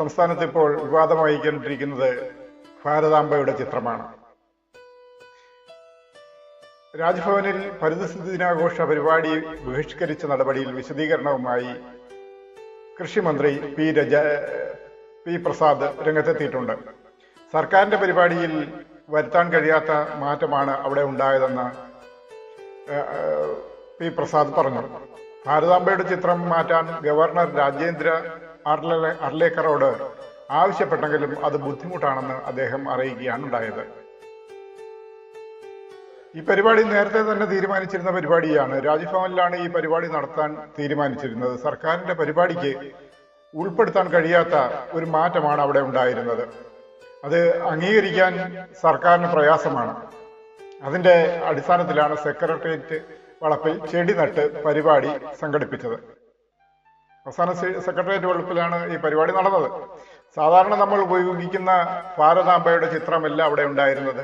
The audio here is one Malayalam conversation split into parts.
സംസ്ഥാനത്ത് ഇപ്പോൾ വിവാദമായിക്കൊണ്ടിരിക്കുന്നത് ഭാരതാംബയുടെ ചിത്രമാണ്. രാജ്ഭവനിൽ പരിസ്ഥിതി ദിനാഘോഷ പരിപാടി ബഹിഷ്കരിച്ച നടപടിയിൽ വിശദീകരണവുമായി കൃഷിമന്ത്രി പി രജ പി പ്രസാദ് രംഗത്തെത്തിയിട്ടുണ്ട്. സർക്കാരിന്റെ പരിപാടിയിൽ വരുത്താൻ കഴിയാത്ത മാറ്റമാണ് അവിടെ ഉണ്ടായതെന്ന് പി പ്രസാദ് പറഞ്ഞു. ഭാരതാംബയുടെ ചിത്രം മാറ്റാൻ ഗവർണർ രാജേന്ദ്ര അർലെ അർലേക്കറോട് ആവശ്യപ്പെട്ടെങ്കിലും അത് ബുദ്ധിമുട്ടാണെന്ന് അദ്ദേഹം അറിയിക്കുകയാണ് ഉണ്ടായത് ഈ പരിപാടി നേരത്തെ തന്നെ തീരുമാനിച്ചിരുന്ന പരിപാടിയാണ്. രാജ്ഭവനിലാണ് ഈ പരിപാടി നടത്താൻ തീരുമാനിച്ചിരുന്നത്. സർക്കാരിന്റെ പരിപാടിക്ക് ഉൾപ്പെടുത്താൻ കഴിയാത്ത ഒരു മാറ്റമാണ് അവിടെ ഉണ്ടായിരുന്നത്. അത് അംഗീകരിക്കാൻ സർക്കാരിന് പ്രയാസമാണ്. അതിന്റെ അടിസ്ഥാനത്തിലാണ് സെക്രട്ടേറിയറ്റ് വളപ്പിൽ ചെടി നട്ട് പരിപാടി സംഘടിപ്പിച്ചത്. അവസാന സെക്രട്ടേറിയറ്റ് വളപ്പിലാണ് ഈ പരിപാടി നടന്നത്. സാധാരണ നമ്മൾ ഉപയോഗിക്കുന്ന ഭാരതാംബയുടെ ചിത്രമല്ല അവിടെ ഉണ്ടായിരുന്നത്.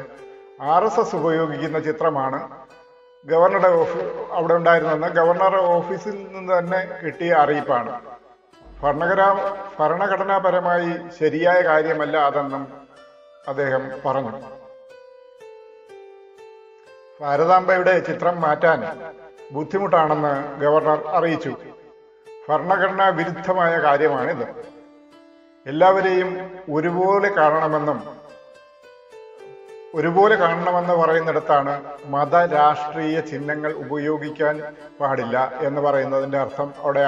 ആർ എസ് എസ് ഉപയോഗിക്കുന്ന ചിത്രമാണ് ഗവർണറുടെ ഓഫീ അവിടെ ഉണ്ടായിരുന്നെന്ന് ഗവർണറുടെ ഓഫീസിൽ നിന്ന് തന്നെ കിട്ടിയ അറിയിപ്പാണ്. ഭരണഘടനാ ഭരണഘടനാപരമായി ശരിയായ കാര്യമല്ല അതെന്നും അദ്ദേഹം പറഞ്ഞു. ഭാരതാംബയുടെ ചിത്രം മാറ്റാൻ ബുദ്ധിമുട്ടാണെന്ന് ഗവർണർ അറിയിച്ചു. ഭരണഘടനാ വിരുദ്ധമായ കാര്യമാണിത്. എല്ലാവരെയും ഒരുപോലെ കാണണമെന്നും ഒരുപോലെ കാണണമെന്ന് പറയുന്നിടത്താണ് മത രാഷ്ട്രീയ ചിഹ്നങ്ങൾ ഉപയോഗിക്കാൻ പാടില്ല എന്ന് പറയുന്നതിന്റെ അർത്ഥം അവിടെ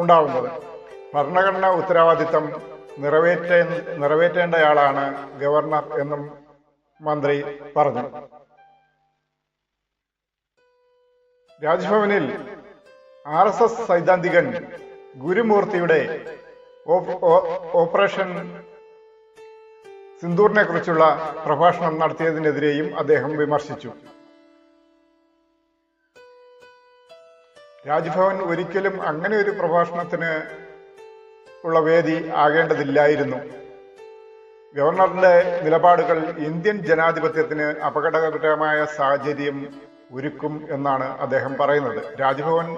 ഉണ്ടാവുന്നത്. ഭരണഘടനാ ഉത്തരവാദിത്തം നിറവേറ്റ നിറവേറ്റേണ്ടയാളാണ് ഗവർണർ എന്നും മന്ത്രി പറഞ്ഞു. രാജ്ഭവനിൽ ആർ എസ് എസ് സൈദ്ധാന്തികൻ ഗുരുമൂർത്തിയുടെ ഓപ്പറേഷൻ സിന്ദൂറിനെ കുറിച്ചുള്ള പ്രഭാഷണം നടത്തിയതിനെതിരെയും അദ്ദേഹം വിമർശിച്ചു. രാജ്ഭവൻ ഒരിക്കലും അങ്ങനെ ഒരു പ്രഭാഷണത്തിന് ഉള്ള വേദി ആകേണ്ടതില്ലായിരുന്നു. ഗവർണറുടെ നിലപാടുകൾ ഇന്ത്യൻ ജനാധിപത്യത്തിന് അപകടകരമായ സാഹചര്യം ഒരുക്കും എന്നാണ് അദ്ദേഹം പറയുന്നത്. രാജ്ഭവൻ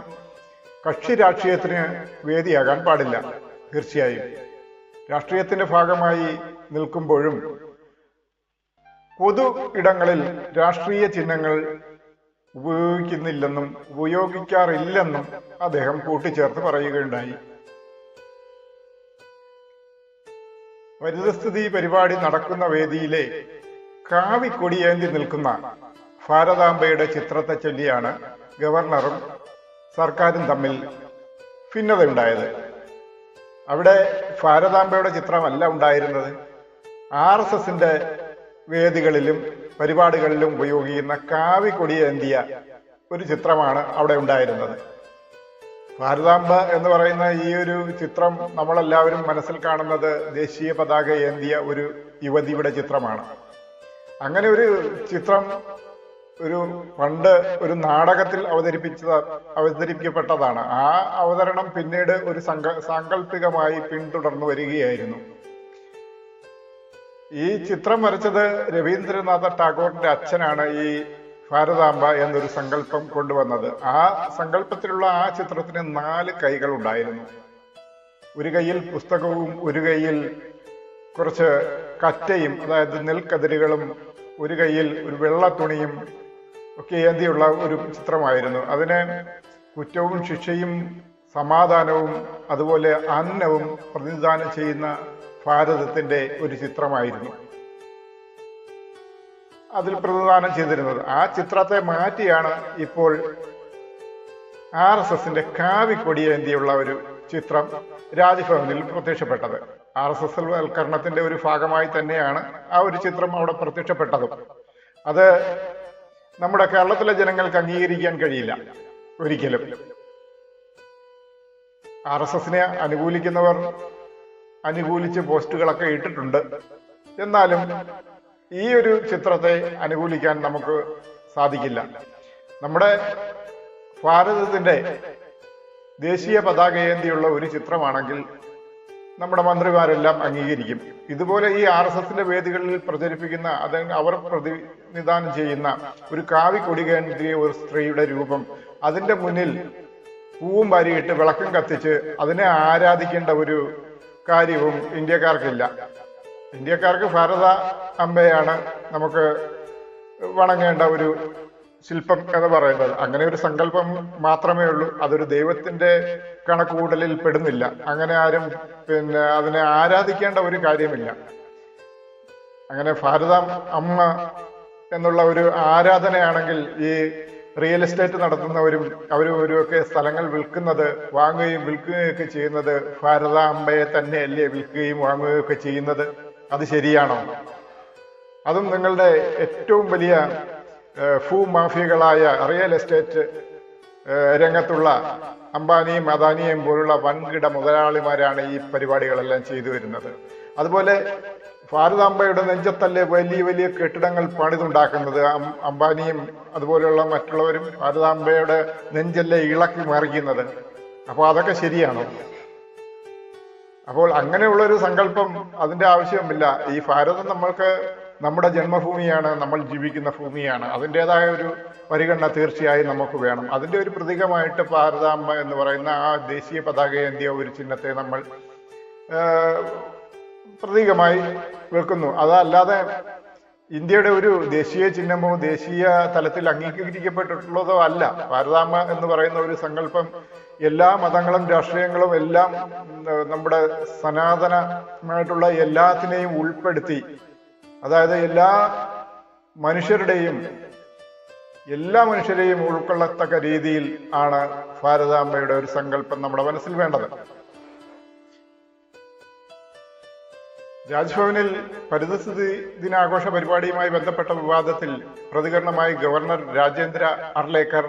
കക്ഷി രാഷ്ട്രീയത്തിന് വേദിയാകാൻ പാടില്ല. തീർച്ചയായും. രാഷ്ട്രീയത്തിന്റെ ഭാഗമായി നിൽക്കുമ്പോഴും പൊതു ഇടങ്ങളിൽ രാഷ്ട്രീയ ചിഹ്നങ്ങൾ ഉപയോഗിക്കുന്നില്ലെന്നും ഉപയോഗിക്കാറില്ലെന്നും അദ്ദേഹം കൂട്ടിച്ചേർത്ത് പറയുകയുണ്ടായി. പരിതസ്ഥിതി പരിപാടി നടക്കുന്ന വേദിയിലെ കാവിക്കൊടിയേന്തി നിൽക്കുന്ന ഭാരതാംബയുടെ ചിത്രത്തെ ചൊല്ലിയാണ് ഗവർണറും സർക്കാരും തമ്മിൽ ഭിന്നതയുണ്ടായത്. അവിടെ ഭാരതാംബയുടെ ചിത്രമല്ല ഉണ്ടായിരുന്നത്. ആർ എസ് എസിന്റെ വേദികളിലും പരിപാടികളിലും ഉപയോഗിക്കുന്ന കാവിക്കൊടിയേന്തിയ ഒരു ചിത്രമാണ് അവിടെ ഉണ്ടായിരുന്നത്. ഭാരതാംബ എന്ന് പറയുന്ന ഈ ഒരു ചിത്രം നമ്മളെല്ലാവരും മനസ്സിൽ കാണുന്നത് ദേശീയ പതാക ഏന്തിയ ഒരു യുവതിയുടെ ചിത്രമാണ്. അങ്ങനെ ഒരു ചിത്രം ഒരു പണ്ട് ഒരു നാടകത്തിൽ അവതരിപ്പിച്ചത് അവതരിപ്പിക്കപ്പെട്ടതാണ്. ആ അവതരണം പിന്നീട് ഒരു സങ്ക സാങ്കല്പികമായി പിന്തുടർന്നു വരികയായിരുന്നു. ഈ ചിത്രം വരച്ചത് രവീന്ദ്രനാഥ ടാഗോറിന്റെ അച്ഛനാണ് ഈ ഭാരതാംബ എന്നൊരു സങ്കല്പം കൊണ്ടുവന്നത്. ആ സങ്കല്പത്തിലുള്ള ആ ചിത്രത്തിന് നാല് കൈകൾ ഉണ്ടായിരുന്നു ഒരു കൈയിൽ പുസ്തകവും ഒരു കൈയിൽ കുറച്ച് കറ്റയും അതായത് നെൽക്കതിരുകളും ഒരു കൈയിൽ ഒരു വെള്ള തുണിയും ഒക്കെ ഏന്തിയുള്ള ഒരു ചിത്രമായിരുന്നു. അതിന് കുറ്റവും ശിക്ഷയും സമാധാനവും അതുപോലെ അന്നവും പ്രതിനിധാനം ചെയ്യുന്ന ഭാരതത്തിന്റെ ഒരു ചിത്രമായിരുന്നു. അതിൽ പ്രതിദാനം ചെയ്തിരുന്നത്. ആ ചിത്രത്തെ മാറ്റിയാണ് ഇപ്പോൾ ആർ എസ് എസിന്റെ കാവിക്കൊടിയേന്തിയുള്ള ഒരു ചിത്രം രാജ്ഭവനിൽ പ്രത്യക്ഷപ്പെട്ടത്. ആർ എസ് എസ് വൽക്കരണത്തിന്റെ ഒരു ഭാഗമായി തന്നെയാണ് ആ ഒരു ചിത്രം അവിടെ പ്രത്യക്ഷപ്പെട്ടതും. അത് നമ്മുടെ കേരളത്തിലെ ജനങ്ങൾക്ക് അംഗീകരിക്കാൻ കഴിയില്ല ഒരിക്കലും. ആർ എസ് എസിനെ അനുകൂലിക്കുന്നവർ അനുകൂലിച്ച് പോസ്റ്റുകളൊക്കെ ഇട്ടിട്ടുണ്ട്. എന്നാലും ഈ ഒരു ചിത്രത്തെ അനുകൂലിക്കാൻ നമുക്ക് സാധിക്കില്ല. നമ്മുടെ ഭാരതത്തിന്റെ ദേശീയ പതാകയേന്തിയുള്ള ഒരു ചിത്രമാണെങ്കിൽ നമ്മുടെ മന്ത്രിമാരെല്ലാം അംഗീകരിക്കും. ഇതുപോലെ ഈ ആർ എസ് എസിന്റെ വേദികളിൽ പ്രചരിപ്പിക്കുന്ന അത് അവർ പ്രതിനിധാനം ചെയ്യുന്ന ഒരു കാവി കൊടികേന്ദ്രിയ ഒരു സ്ത്രീയുടെ രൂപം അതിന്റെ മുന്നിൽ പൂവും വരിയിട്ട് വിളക്കം കത്തിച്ച് അതിനെ ആരാധിക്കേണ്ട ഒരു കാര്യവും ഇന്ത്യക്കാർക്കില്ല. ഇന്ത്യക്കാർക്ക് ഭാരത അമ്പയാണ് നമുക്ക് വണങ്ങേണ്ട ഒരു ശില്പം എന്ന് പറയുന്നത്. അങ്ങനെ ഒരു സങ്കല്പം മാത്രമേ ഉള്ളൂ. അതൊരു ദൈവത്തിന്റെ കണക്കുകൂട്ടലിൽ പെടുന്നില്ല. അങ്ങനെ ആരും പിന്നെ അതിനെ ആരാധിക്കേണ്ട ഒരു കാര്യമില്ല. അങ്ങനെ ഭാരത അമ്മ എന്നുള്ള ഒരു ആരാധനയാണെങ്കിൽ ഈ റിയൽ എസ്റ്റേറ്റ് നടത്തുന്നവരും അവരും ഒക്കെ സ്ഥലങ്ങൾ വിൽക്കുന്നത് വാങ്ങുകയും വിൽക്കുകയും ഒക്കെ ചെയ്യുന്നത് ഭാരത അമ്മയെ തന്നെയല്ലേ വിൽക്കുകയും വാങ്ങുകയും ഒക്കെ ചെയ്യുന്നത്? അത് ശരിയാണോ? അതും നിങ്ങളുടെ ഏറ്റവും വലിയ ഭൂമാഫിയകളായ റിയൽ എസ്റ്റേറ്റ് രംഗത്തുള്ള അംബാനിയും അദാനിയും പോലുള്ള വൻകിട മുതലാളിമാരാണ് ഈ പരിപാടികളെല്ലാം ചെയ്തു വരുന്നത്. അതുപോലെ ഭാരതാംബയുടെ നെഞ്ചത്തല്ലേ വലിയ വലിയ കെട്ടിടങ്ങൾ പണിതുണ്ടാക്കുന്നത്? അംബാനിയും അതുപോലെയുള്ള മറ്റുള്ളവരും ഭാരതാംബയുടെ നെഞ്ചല്ലേ ഇളക്കി മറിക്കുന്നത് അപ്പോൾ അതൊക്കെ ശരിയാണോ? അപ്പോൾ അങ്ങനെയുള്ള ഒരു സങ്കല്പം അതിന്റെ ആവശ്യമില്ല ഈ ഭാരതം നമ്മൾക്ക് നമ്മുടെ ജന്മഭൂമിയാണ് നമ്മൾ ജീവിക്കുന്ന ഭൂമിയാണ്. അതിന്റെതായ ഒരു പരിഗണന തീർച്ചയായും നമുക്ക് വേണം. അതിന്റെ ഒരു പ്രതീകമായിട്ട് ഭാരതാമ്മ എന്ന് പറയുന്ന ആ ദേശീയ പതാക ഏന്തിയ ഒരു ചിഹ്നത്തെ നമ്മൾ പ്രതീകമായി വെക്കുന്നു. അതല്ലാതെ ഇന്ത്യയുടെ ഒരു ദേശീയ ചിഹ്നമോ ദേശീയ തലത്തിൽ അംഗീകരിക്കപ്പെട്ടിട്ടുള്ളതോ അല്ല. ഭാരതാമ്മ എന്ന് പറയുന്ന ഒരു സങ്കല്പം എല്ലാ മതങ്ങളും രാഷ്ട്രീയങ്ങളും എല്ലാം നമ്മുടെ സനാതനമായിട്ടുള്ള എല്ലാത്തിനെയും ഉൾപ്പെടുത്തി അതായത് എല്ലാ മനുഷ്യരുടെയും എല്ലാ മനുഷ്യരെയും ഉൾക്കൊള്ളത്തക്ക രീതിയിൽ ആണ് ഭാരതാമ്മയുടെ ഒരു സങ്കല്പം നമ്മുടെ മനസ്സിൽ വേണ്ടത്. രാജ്ഭവനിൽ പരിസ്ഥിതി ദിനാഘോഷ പരിപാടിയുമായി ബന്ധപ്പെട്ട വിവാദത്തിൽ പ്രതികരണമായി ഗവർണർ രാജേന്ദ്ര അർലേക്കർ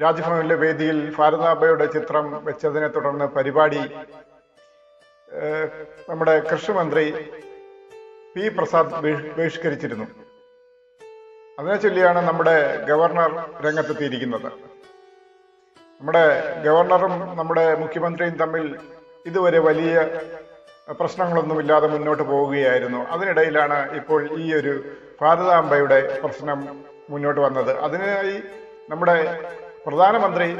രാജ്ഭവനിലെ വേദിയിൽ ഭാരതാംബയുടെ ചിത്രം വെച്ചതിനെ തുടർന്ന് പരിപാടി നമ്മുടെ കൃഷിമന്ത്രി പി പ്രസാദ് ബഹിഷ്- ബഹിഷ്കരിച്ചിരുന്നു. അതിനെ ചൊല്ലിയാണ് നമ്മുടെ ഗവർണർ രംഗത്തെത്തിയിരിക്കുന്നത്. നമ്മുടെ ഗവർണറും നമ്മുടെ മുഖ്യമന്ത്രിയും തമ്മിൽ ഇതുവരെ വലിയ പ്രശ്നങ്ങളൊന്നുമില്ലാതെ മുന്നോട്ട് പോവുകയായിരുന്നു. അതിനിടയിലാണ് ഇപ്പോൾ ഈ ഒരു ഭാരതാംബയുടെ പ്രശ്നം മുന്നോട്ട് വന്നത്. അതിനായി നമ്മുടെ പ്രധാനമന്ത്രി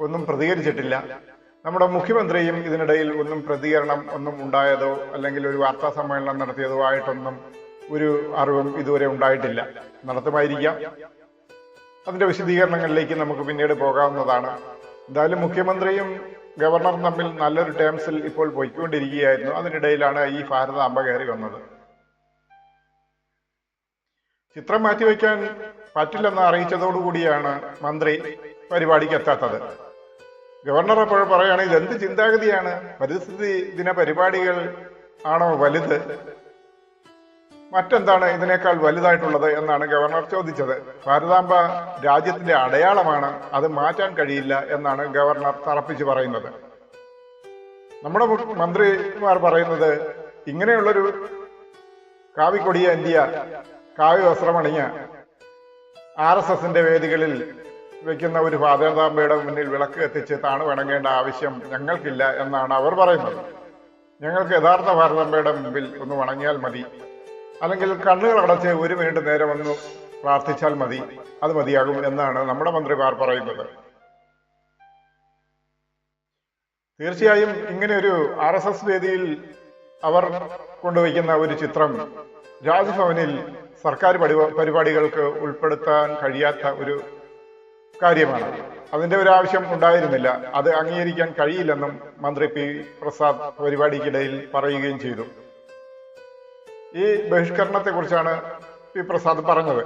ഒന്നും പ്രതികരിച്ചിട്ടില്ല. നമ്മുടെ മുഖ്യമന്ത്രിയും ഇതിനിടയിൽ ഒന്നും പ്രതികരണം ഒന്നും ഉണ്ടായതോ അല്ലെങ്കിൽ ഒരു വാർത്താ സമ്മേളനം നടത്തിയതോ ആയിട്ടൊന്നും ഒരു അറിവും ഇതുവരെ ഉണ്ടായിട്ടില്ല. നടത്തുമായിരിക്കാം. അതിന്റെ വിശദീകരണങ്ങളിലേക്ക് നമുക്ക് പിന്നീട് പോകാവുന്നതാണ്. എന്തായാലും മുഖ്യമന്ത്രിയും ഗവർണറും തമ്മിൽ നല്ലൊരു ടേംസിൽ ഇപ്പോൾ പോയിക്കൊണ്ടിരിക്കുകയായിരുന്നു. അതിനിടയിലാണ് ഈ ഭാരതാംബ കയറി വന്നത്. ചിത്രം മാറ്റിവെക്കാൻ പറ്റില്ലെന്ന് അറിയിച്ചതോടുകൂടിയാണ് മന്ത്രി പരിപാടിക്ക് എത്താത്തത്. ഗവർണർ അപ്പോൾ പറയുകയാണ് ഇതെന്ത് ചിന്താഗതിയാണ്? പരിസ്ഥിതി ദിന പരിപാടികൾ ആണോ വലുത്? മറ്റെന്താണ് ഇതിനേക്കാൾ വലുതായിട്ടുള്ളത് എന്നാണ് ഗവർണർ ചോദിച്ചത്. ഭാരതാംബ രാജ്യത്തിന്റെ അടയാളമാണ് അത് മാറ്റാൻ കഴിയില്ല എന്നാണ് ഗവർണർ തറപ്പിച്ച് പറയുന്നത്. നമ്മുടെ മന്ത്രിമാർ പറയുന്നത് ഇങ്ങനെയുള്ളൊരു കാവിക്കൊടിയ ഇന്ത്യ കാവ്യ വസ്ത്രമണിഞ്ഞ ആർ എസ് എസിന്റെ വേദികളിൽ വെക്കുന്ന ഒരു ഭാരതാംബയുടെ മുന്നിൽ വിളക്ക് എത്തിച്ച് താണു വണങ്ങേണ്ട ആവശ്യം ഞങ്ങൾക്കില്ല എന്നാണ് അവർ പറയുന്നത്. ഞങ്ങൾക്ക് യഥാർത്ഥ ഭാരതാമ്പയുടെ മുമ്പിൽ ഒന്ന് വണങ്ങിയാൽ മതി. അല്ലെങ്കിൽ കണ്ണുകൾ അടച്ച് ഒരു മിനിറ്റ് നേരം ഒന്ന് പ്രാർത്ഥിച്ചാൽ മതി. അത് മതിയാകും എന്നാണ് നമ്മുടെ മന്ത്രിമാർ പറയുന്നത്. തീർച്ചയായും ഇങ്ങനെ ഒരു ആർ എസ് എസ് വേദിയിൽ അവർ കൊണ്ടുവയ്ക്കുന്ന ഒരു ചിത്രം രാജ്ഭവനിൽ സർക്കാർ പരിപാടികൾക്ക് ഉൾപ്പെടുത്താൻ കഴിയാത്ത ഒരു കാര്യമാണ്. അതിന്റെ ഒരു ആവശ്യം ഉണ്ടായിരുന്നില്ല. അത് അംഗീകരിക്കാൻ കഴിയില്ലെന്നും മന്ത്രി പി പ്രസാദ് പരിപാടിക്കിടയിൽ പറയുകയും ചെയ്തു. ഈ ബഹിഷ്കരണത്തെ കുറിച്ചാണ് പി പ്രസാദ് പറഞ്ഞത്.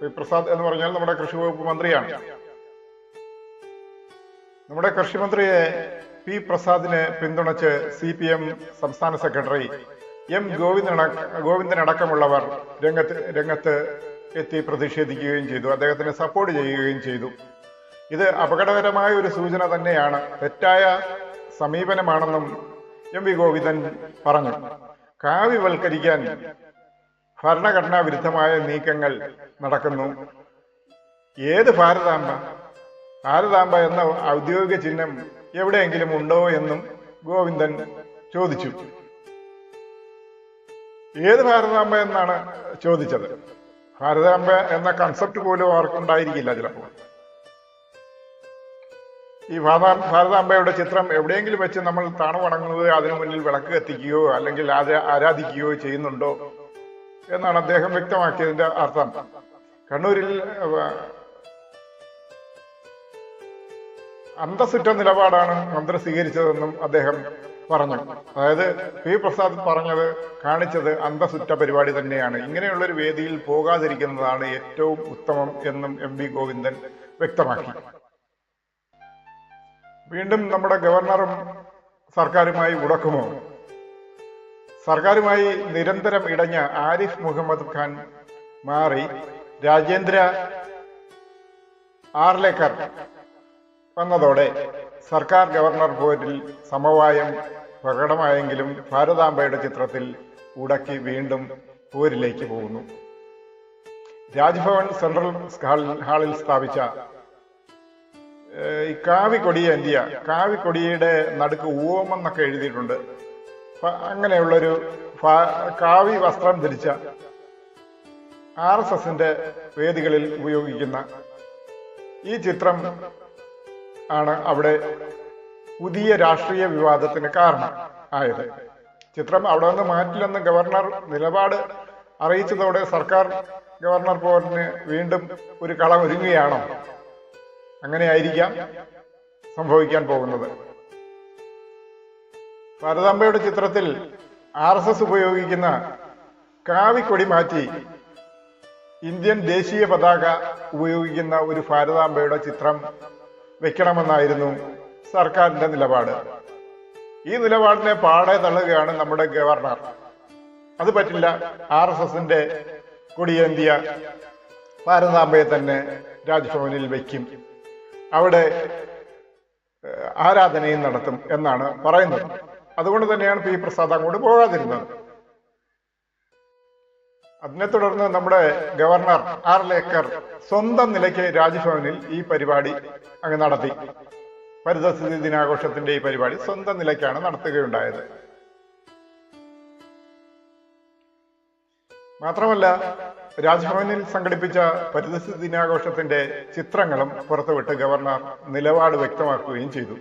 പി പ്രസാദ് എന്ന് പറഞ്ഞാൽ നമ്മുടെ കൃഷി വകുപ്പ് മന്ത്രിയാണ്. നമ്മുടെ കൃഷിമന്ത്രിയെ പി പ്രസാദിനെ പിന്തുണച്ച് സി പി എം സംസ്ഥാന സെക്രട്ടറി എം ഗോവിന്ദൻ ഗോവിന്ദൻ അടക്കമുള്ളവർ രംഗത്ത് രംഗത്ത് എത്തി പ്രതിഷേധിക്കുകയും ചെയ്തു. അദ്ദേഹത്തിന് സപ്പോർട്ട് ചെയ്യുകയും ചെയ്തു. ഇത് അപകടകരമായ ഒരു സൂചന തന്നെയാണ്. തെറ്റായ സമീപനമാണെന്നും എം വി ഗോവിന്ദൻ പറഞ്ഞു. കാവ്യവൽക്കരിക്കാൻ ഭരണഘടനാ വിരുദ്ധമായ നീക്കങ്ങൾ നടക്കുന്നു. ഏത് ഭാരതാംബ? ഭാരതാംബ എന്ന ഔദ്യോഗിക ചിഹ്നം എവിടെയെങ്കിലും ഉണ്ടോ എന്നും ഗോവിന്ദൻ ചോദിച്ചു. ഏത് ഭാരതാംബ എന്നാണ് ചോദിച്ചത്? ഭാരതാംബ എന്ന കൺസെപ്റ്റ് പോലും അവർക്കുണ്ടായിരിക്കില്ല ചിലപ്പോൾ. ഈ ഭാരത ഭാരതാംബയുടെ ചിത്രം എവിടെയെങ്കിലും വെച്ച് നമ്മൾ താണു വണങ്ങുന്നത് അതിനു മുന്നിൽ വിളക്ക് കത്തിക്കുകയോ അല്ലെങ്കിൽ ആരാ ആരാധിക്കുകയോ ചെയ്യുന്നുണ്ടോ എന്നാണ് അദ്ദേഹം വ്യക്തമാക്കിയതിന്റെ അർത്ഥം. കണ്ണൂരിൽ ഏഹ്, നിലപാടാണ് മന്ത്രി സ്വീകരിച്ചതെന്നും അദ്ദേഹം പറഞ്ഞു. അതായത് പി പ്രസാദ് പറഞ്ഞത് കാണിച്ചത് അന്തസുറ്റ പരിപാടി തന്നെയാണ്. ഇങ്ങനെയുള്ള ഒരു വേദിയിൽ പോകാതിരിക്കുന്നതാണ് ഏറ്റവും ഉത്തമം എന്നും എം വി ഗോവിന്ദൻ വ്യക്തമാക്കി. വീണ്ടും നമ്മുടെ ഗവർണറും സർക്കാരുമായി ഉടക്കുമോ? സർക്കാരുമായി നിരന്തരം ഇടഞ്ഞ ആരിഫ് മുഹമ്മദ് ഖാൻ മാറി രാജേന്ദ്ര ആർലേക്കർ വന്നതോടെ സർക്കാർ ഗവർണർ പോരിൽ സമവായം പ്രകടമായെങ്കിലും ഭാരതാംബയുടെ ചിത്രത്തിൽ ഉടക്കി വീണ്ടും പോരിലേക്ക് പോകുന്നു. രാജ്ഭവൻ സെൻട്രൽ ഹാളിൽ- സ്ഥാപിച്ച ഈ കാവിക്കൊടിയ ഇന്ത്യ കാവിക്കൊടിയുടെ നടുക്ക് ഓം എന്നൊക്കെ എഴുതിയിട്ടുണ്ട് അങ്ങനെയുള്ളൊരു കാവി വസ്ത്രം ധരിച്ച ആർ എസ് എസിന്റെ വേദികളിൽ ഉപയോഗിക്കുന്ന ഈ ചിത്രം ആണ് അവിടെ പുതിയ രാഷ്ട്രീയ വിവാദത്തിന് കാരണം ആയത്. ചിത്രം അവിടെ നിന്ന് മാറ്റില്ലെന്ന് ഗവർണർ നിലപാട് അറിയിച്ചതോടെ സർക്കാർ ഗവർണർ പോലിന് വീണ്ടും ഒരു കളം ഒരുങ്ങുകയാണോ. അങ്ങനെയായിരിക്കാം സംഭവിക്കാൻ പോകുന്നത്. ഭാരതാംബയുടെ ചിത്രത്തിൽ ആർ എസ് എസ് ഉപയോഗിക്കുന്ന കാവിക്കൊടി മാറ്റി ഇന്ത്യൻ ദേശീയ പതാക ഉപയോഗിക്കുന്ന ഒരു ഭാരതാംബയുടെ ചിത്രം വെക്കണമെന്നായിരുന്നു സർക്കാരിന്റെ നിലപാട്. ഈ നിലപാടിനെ പാടെ തള്ളുകയാണ് നമ്മുടെ ഗവർണർ. അത് പറ്റില്ല ആർ എസ് എസിന്റെ കൊടിയേന്തിയ ഭാരതാംബയെ തന്നെ രാജ്ഭവനിൽ വയ്ക്കും അവിടെ ആരാധനയും നടത്തും എന്നാണ് പറയുന്നത്. അതുകൊണ്ട് തന്നെയാണ് പി പ്രസാദ് അങ്ങോട്ട് പോകാതിരുന്നത്. അതിനെ തുടർന്ന് നമ്മുടെ ഗവർണർ ആർ ലേക്കർ സ്വന്തം നിലയ്ക്ക് രാജ്ഭവനിൽ ഈ പരിപാടി അങ്ങ് നടത്തി. പരിതസ്ഥിതി ദിനാഘോഷത്തിന്റെ ഈ പരിപാടി സ്വന്തം നിലയ്ക്കാണ് നടത്തുകയുണ്ടായത്. മാത്രമല്ല രാജ്ഭവനിൽ സംഘടിപ്പിച്ച പരിതസ്ഥിതി ദിനാഘോഷത്തിന്റെ ചിത്രങ്ങളും പുറത്തുവിട്ട് ഗവർണർ നിലപാട് വ്യക്തമാക്കുകയും ചെയ്തു.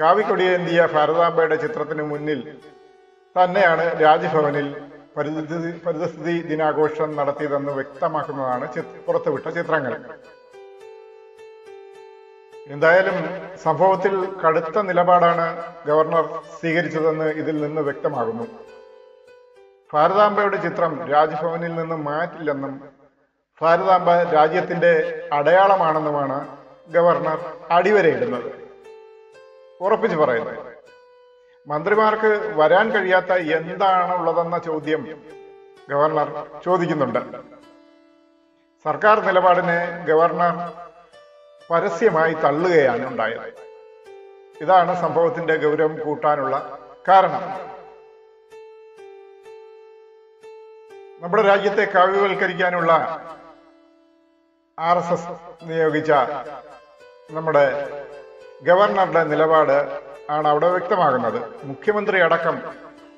കാവിക്കൊടിയേന്തിയ ഭാരതാംബയുടെ ചിത്രത്തിന് മുന്നിൽ തന്നെയാണ് രാജ്ഭവനിൽ പരിസ്ഥിതി പരിസ്ഥിതി ദിനാഘോഷം നടത്തിയതെന്ന് വ്യക്തമാക്കുന്നതാണ് പുറത്തുവിട്ട ചിത്രങ്ങൾ. എന്തായാലും സംഭവത്തിൽ കടുത്ത നിലപാടാണ് ഗവർണർ സ്വീകരിച്ചതെന്ന് ഇതിൽ നിന്ന് വ്യക്തമാകുന്നു. ഭാരതാംബയുടെ ചിത്രം രാജ്ഭവനിൽ നിന്ന് മാറ്റില്ലെന്നും ഭാരതാംബ രാജ്യത്തിന്റെ അടയാളമാണെന്നുമാണ് ഗവർണർ അടിവരയിടുന്നത്. ഉറപ്പിച്ചു പറയുന്നത് മന്ത്രിമാർക്ക് വരാൻ കഴിയാത്ത എന്താണ് ഉള്ളതെന്ന ചോദ്യം ഗവർണർ ചോദിക്കുന്നുണ്ട്. സർക്കാർ നിലപാടിനെ ഗവർണർ പരസ്യമായി തള്ളുകയാണ് ഉണ്ടായത്. ഇതാണ് സംഭവത്തിന്റെ ഗൗരവം കൂട്ടാനുള്ള കാരണം. നമ്മുടെ രാജ്യത്തെ കാവ്യവൽക്കരിക്കാനുള്ള ആർ എസ് എസ് നിയോഗിച്ച നമ്മുടെ ഗവർണറുടെ നിലപാട് ആണ് അവിടെ വ്യക്തമാകുന്നത്. മുഖ്യമന്ത്രി അടക്കം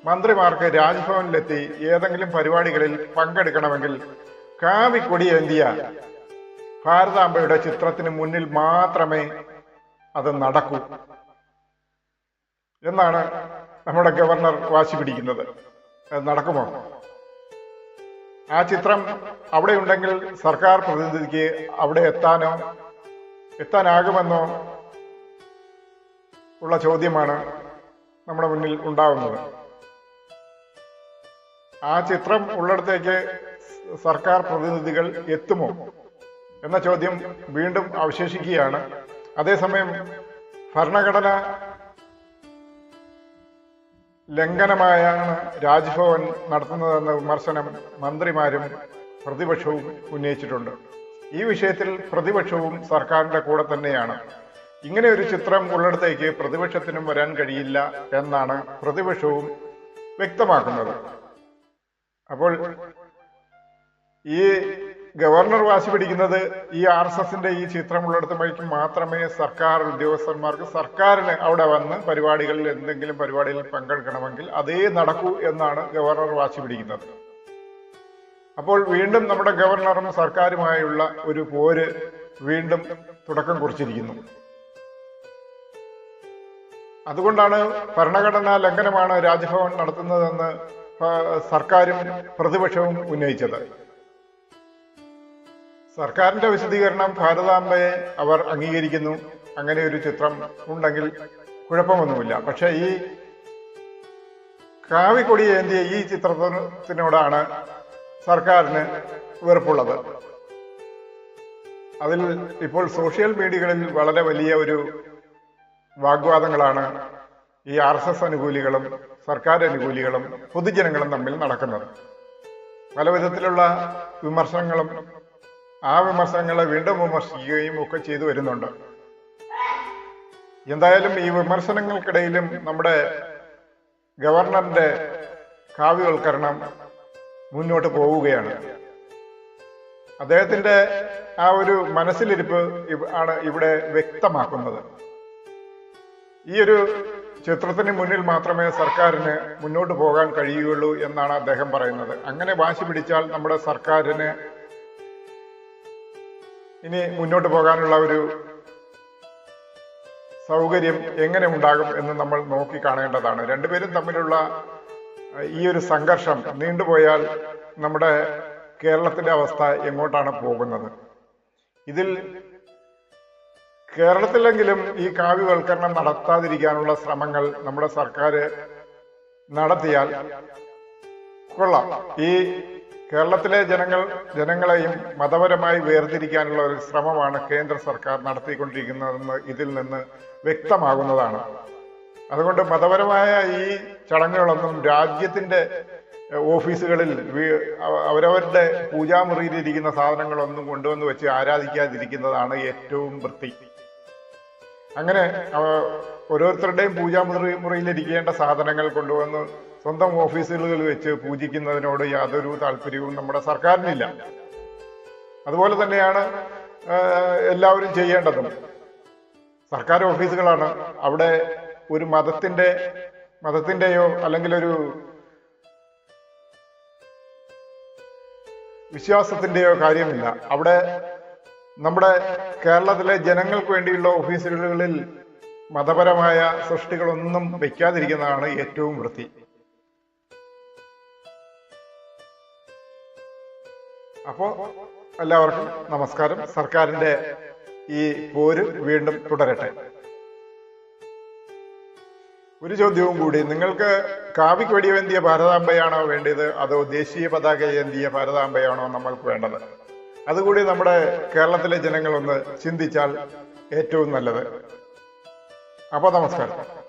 മന്ത്രിമാർക്ക് രാജ്ഭവനിലെത്തി ഏതെങ്കിലും പരിപാടികളിൽ പങ്കെടുക്കണമെങ്കിൽ കാവിക്കൊടിയേന്തിയ ഭാരതാംബയുടെ ചിത്രത്തിന് മുന്നിൽ മാത്രമേ അത് നടക്കൂ എന്നാണ് നമ്മുടെ ഗവർണർ വാശി പിടിക്കുന്നത്. അത് നടക്കുമോ? ആ ചിത്രം അവിടെ ഉണ്ടെങ്കിൽ സർക്കാർ പ്രതിനിധിക്ക് അവിടെ എത്താനോ എത്താനാകുമെന്നോ ഉള്ള ചോദ്യമാണ് നമ്മുടെ മുന്നിൽ ഉണ്ടാവുന്നത്. ആ ചിത്രം ഉള്ളിടത്തേക്ക് സർക്കാർ പ്രതിനിധികൾ എത്തുമോ എന്ന ചോദ്യം വീണ്ടും അവശേഷിക്കുകയാണ്. അതേസമയം ഭരണഘടന ലംഘനമായാണ് രാജ്ഭവൻ നടത്തുന്നതെന്ന വിമർശനം മന്ത്രിമാരും പ്രതിപക്ഷവും ഉന്നയിച്ചിട്ടുണ്ട്. ഈ വിഷയത്തിൽ പ്രതിപക്ഷവും സർക്കാരിന്റെ കൂടെ തന്നെയാണ്. ഇങ്ങനെ ഒരു ചിത്രം ഉള്ളിടത്തേക്ക് പ്രതിപക്ഷത്തിനും വരാൻ കഴിയില്ല എന്നാണ് പ്രതിപക്ഷവും വ്യക്തമാക്കുന്നത്. അപ്പോൾ ഈ ഗവർണർ വാശി പിടിക്കുന്നത് ഈ ആർ എസ് എസിന്റെ ഈ ചിത്രമുള്ളിടത്തുമ്പോഴേക്കും മാത്രമേ സർക്കാർ ഉദ്യോഗസ്ഥന്മാർക്ക് സർക്കാരിന് അവിടെ വന്ന് പരിപാടികളിൽ എന്തെങ്കിലും പരിപാടിയിൽ പങ്കെടുക്കണമെങ്കിൽ അതേ നടക്കൂ എന്നാണ് ഗവർണർ വാശി പിടിക്കുന്നത്. അപ്പോൾ വീണ്ടും നമ്മുടെ ഗവർണറും സർക്കാരുമായുള്ള ഒരു പോര് വീണ്ടും തുടക്കം കുറിച്ചിരിക്കുന്നു. അതുകൊണ്ടാണ് ഭരണഘടനാ ലംഘനമാണ് രാജ്ഭവൻ നടത്തുന്നതെന്ന് സർക്കാരും പ്രതിപക്ഷവും ഉന്നയിച്ചത്. സർക്കാരിന്റെ വിശദീകരണം ഭാരതാംബയെ അവർ അംഗീകരിക്കുന്നു. അങ്ങനെ ഒരു ചിത്രം ഉണ്ടെങ്കിൽ കുഴപ്പമൊന്നുമില്ല. പക്ഷെ ഈ കാവിക്കൊടി ഏന്തിയ ഈ ചിത്രത്തിനോടാണ് സർക്കാരിന് വെറുപ്പുള്ളത്. അതിൽ ഇപ്പോൾ സോഷ്യൽ മീഡിയകളിൽ വളരെ വലിയ ഒരു വാഗ്വാദങ്ങളാണ് ഈ ആർ എസ് എസ് അനുകൂലികളും സർക്കാർ അനുകൂലികളും പൊതുജനങ്ങളും തമ്മിൽ നടക്കുന്നത്. പല വിധത്തിലുള്ള വിമർശനങ്ങളും ആ വിമർശനങ്ങളെ വീണ്ടും വിമർശിക്കുകയും ഒക്കെ ചെയ്തു വരുന്നുണ്ട്. എന്തായാലും ഈ വിമർശനങ്ങൾക്കിടയിലും നമ്മുടെ ഗവർണറിന്റെ കാവ്യവൽക്കരണം മുന്നോട്ട് പോവുകയാണ്. അദ്ദേഹത്തിന്റെ ആ ഒരു മനസ്സിലിരിപ്പ് ആണ് ഇവിടെ വ്യക്തമാക്കുന്നത്. ഈ ഒരു ചിത്രത്തിന് മുന്നിൽ മാത്രമേ സർക്കാരിന് മുന്നോട്ട് പോകാൻ കഴിയുകയുള്ളൂ എന്നാണ് അദ്ദേഹം പറയുന്നത്. അങ്ങനെ വാശി പിടിച്ചാൽ നമ്മുടെ സർക്കാരിന് ഇനി മുന്നോട്ട് പോകാനുള്ള ഒരു സൗകര്യം എങ്ങനെ ഉണ്ടാകും എന്ന് നമ്മൾ നോക്കി കാണേണ്ടതാണ്. രണ്ടുപേരും തമ്മിലുള്ള ഈ ഒരു സംഘർഷം നീണ്ടുപോയാൽ നമ്മുടെ കേരളത്തിന്റെ അവസ്ഥ എങ്ങോട്ടാണ് പോകുന്നത്? ഇതിൽ കേരളത്തിലെങ്കിലും ഈ കാവ്യവൽക്കരണം നടത്താതിരിക്കാനുള്ള ശ്രമങ്ങൾ നമ്മുടെ സർക്കാർ നടത്തിയാൽ കൊള്ളാം. ഈ കേരളത്തിലെ ജനങ്ങൾ ജനങ്ങളെയും മതപരമായി വേർതിരിക്കാനുള്ള ഒരു ശ്രമമാണ് കേന്ദ്ര സർക്കാർ നടത്തിക്കൊണ്ടിരിക്കുന്നതെന്ന് ഇതിൽ നിന്ന് വ്യക്തമാകുന്നതാണ്. അതുകൊണ്ട് മതപരമായ ഈ ചടങ്ങുകളൊന്നും രാജ്യത്തിന്റെ ഓഫീസുകളിൽ അവരവരുടെ പൂജാമുറിയിലിരിക്കുന്ന സാധനങ്ങളൊന്നും കൊണ്ടുവന്ന് വെച്ച് ആരാധിക്കാതിരിക്കുന്നതാണ് ഏറ്റവും വൃത്തി. അങ്ങനെ ഓരോരുത്തരുടെയും മുറിയിലിരിക്കേണ്ട സാധനങ്ങൾ കൊണ്ടുവന്ന് സ്വന്തം ഓഫീസുകളിൽ വെച്ച് പൂജിക്കുന്നതിനോട് യാതൊരു താല്പര്യവും നമ്മുടെ സർക്കാരിനില്ല. അതുപോലെ തന്നെയാണ് എല്ലാവരും ചെയ്യേണ്ടതും. സർക്കാർ ഓഫീസുകളാണ്. അവിടെ ഒരു മതത്തിന്റെ മതത്തിന്റെയോ അല്ലെങ്കിൽ ഒരു വിശ്വാസത്തിന്റെയോ കാര്യമില്ല. അവിടെ നമ്മുടെ കേരളത്തിലെ ജനങ്ങൾക്ക് വേണ്ടിയുള്ള ഓഫീസുകളിൽ മതപരമായ സൃഷ്ടികളൊന്നും വയ്ക്കാതിരിക്കുന്നതാണ് ഏറ്റവും വൃത്തി. അപ്പോ എല്ലാവർക്കും നമസ്കാരം. സർക്കാരിന്റെ ഈ പോര് വീണ്ടും തുടരട്ടെ. ഒരു ചോദ്യവും കൂടി. നിങ്ങൾക്ക് കാവിക്ക് വെടിയേന്തിയ ഭാരതാംബയാണോ വേണ്ടത്? അതോ ദേശീയ പതാക ഏന്തിയ ഭാരതാംബയാണോ നമ്മൾക്ക് വേണ്ടത്? അതുകൂടി നമ്മുടെ കേരളത്തിലെ ജനങ്ങൾ ഒന്ന് ചിന്തിച്ചാൽ ഏറ്റവും നല്ലത്. അപ്പോൾ നമസ്കാരം.